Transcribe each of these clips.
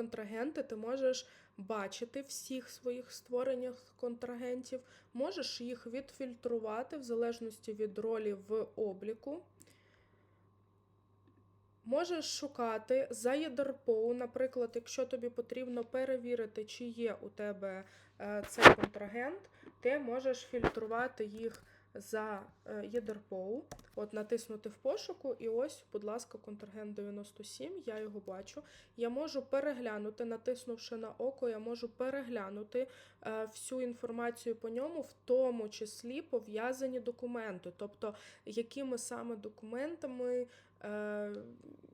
контрагенти, ти можеш бачити всіх своїх створених контрагентів, можеш їх відфільтрувати в залежності від ролі в обліку. Можеш шукати за ЄДРПОУ, наприклад, якщо тобі потрібно перевірити, чи є у тебе е, цей контрагент, ти можеш фільтрувати їх за е, ЄДРПОУ. От натиснути в пошуку, і ось, будь ласка, контрагент 97, я його бачу. Я можу переглянути, натиснувши на око, я можу переглянути е, всю інформацію по ньому, в тому числі пов'язані документи, тобто якими саме документами. Е,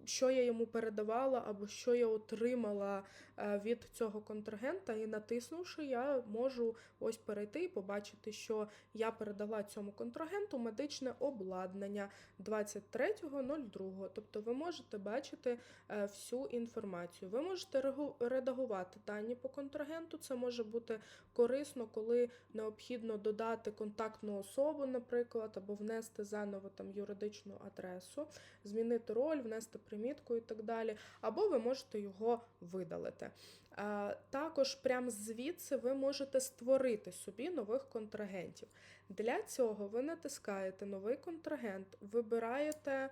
Що я йому передавала, або що я отримала е, від цього контрагента, і натиснувши, я можу ось перейти і побачити, що я передала цьому контрагенту медичне обладнання 23.02. Тобто ви можете бачити е, всю інформацію. Ви можете редагувати дані по контрагенту. Це може бути корисно, коли необхідно додати контактну особу, наприклад, або внести заново там юридичну адресу, змінити роль, внести примітку і так далі. Або ви можете його видалити. Також прямо звідси ви можете створити собі нових контрагентів. Для цього ви натискаєте новий контрагент, вибираєте,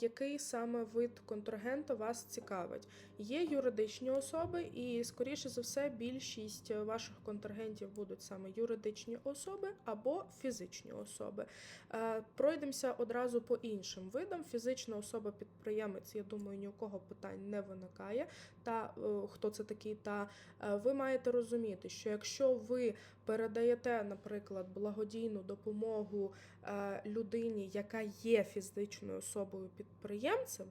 який саме вид контрагента вас цікавить. Є юридичні особи, і, скоріше за все, більшість ваших контрагентів будуть саме юридичні особи або фізичні особи. Е, Пройдемося одразу по іншим видам. Фізична особа-підприємець, я думаю, ні у кого питань не виникає. Та е, хто це такий, та е, ви маєте розуміти, що якщо ви передаєте, наприклад, благодійну допомогу е, людині, яка є фізичною особою підприємцем,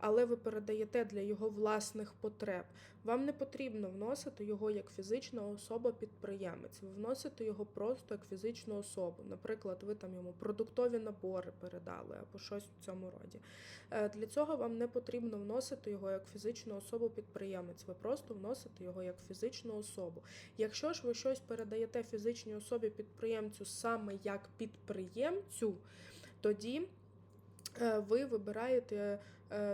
але ви передаєте для його власних потреб. Вам не потрібно вносити його як фізична особа-підприємець. Ви вносите його просто як фізичну особу. Наприклад, ви там йому продуктові набори передали або щось в цьому роді. Е, Для цього вам не потрібно вносити його як фізичну особу-підприємець. Ви просто вносите його як фізичну особу. Якщо ж ви щось передаєте фізичній особі-підприємцю саме як підприємцю, тоді ви вибираєте е,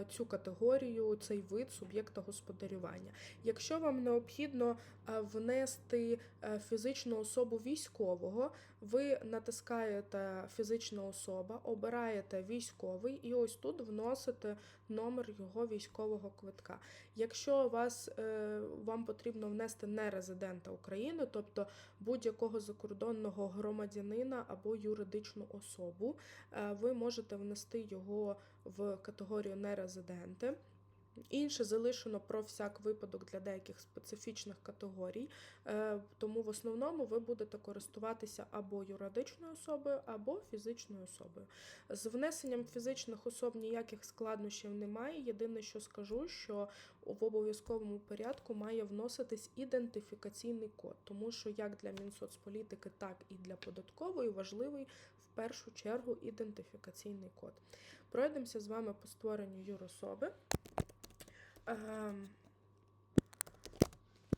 цю категорію, цей вид суб'єкта господарювання. Якщо вам необхідно е, внести е, фізичну особу військового, ви натискаєте фізична особа, обираєте військовий і ось тут вносите номер його військового квитка. Якщо вас, е, вам потрібно внести не резидента України, тобто будь-якого закордонного громадянина або юридичну особу, е, ви можете внести його в категорію нерезиденти. Інше залишено про всяк випадок для деяких специфічних категорій, Е, тому в основному ви будете користуватися або юридичною особою, або фізичною особою. З внесенням фізичних особ ніяких складнощів немає. Єдине, що скажу, що в обов'язковому порядку має вноситись ідентифікаційний код, тому що як для Мінсоцполітики, так і для податкової важливий в першу чергу ідентифікаційний код. Пройдемося з вами по створенню юрособи. Ем,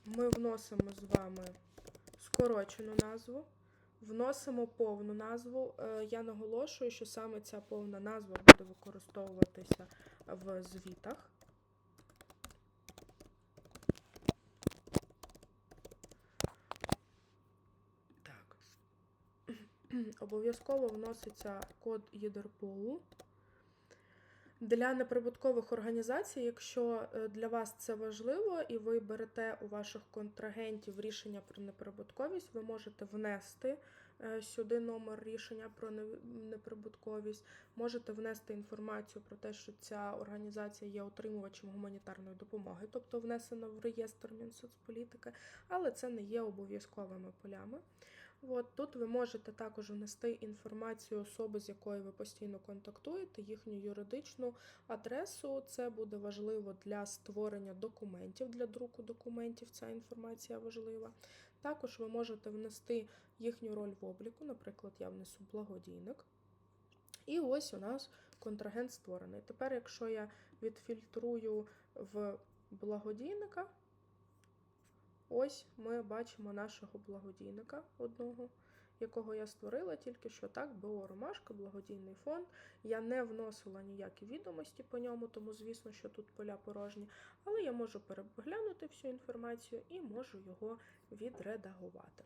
Ми вносимо з вами скорочену назву, вносимо повну назву. Е, Я наголошую, що саме ця повна назва буде використовуватися в звітах. Обов'язково вноситься код ЄДРПОУ. Для неприбуткових організацій, якщо е, для вас це важливо і ви берете у ваших контрагентів рішення про неприбутковість, ви можете внести е, сюди номер рішення про неприбутковість, можете внести інформацію про те, що ця організація є отримувачем гуманітарної допомоги, тобто внесена в реєстр Мінсоцполітики, але це не є обов'язковими полями. От тут ви можете також внести інформацію особи, з якою ви постійно контактуєте, їхню юридичну адресу. Це буде важливо для створення документів, для друку документів. Ця інформація важлива. Також ви можете внести їхню роль в обліку. Наприклад, я внесу благодійник. І ось у нас контрагент створений. Тепер, якщо я відфільтрую в благодійника, ось ми бачимо нашого благодійника одного. якого я створила тільки що так, БО Ромашка, благодійний фонд. Я не вносила ніякі відомості по ньому, тому звісно, що тут поля порожні. Але я можу переглянути всю інформацію і можу його відредагувати.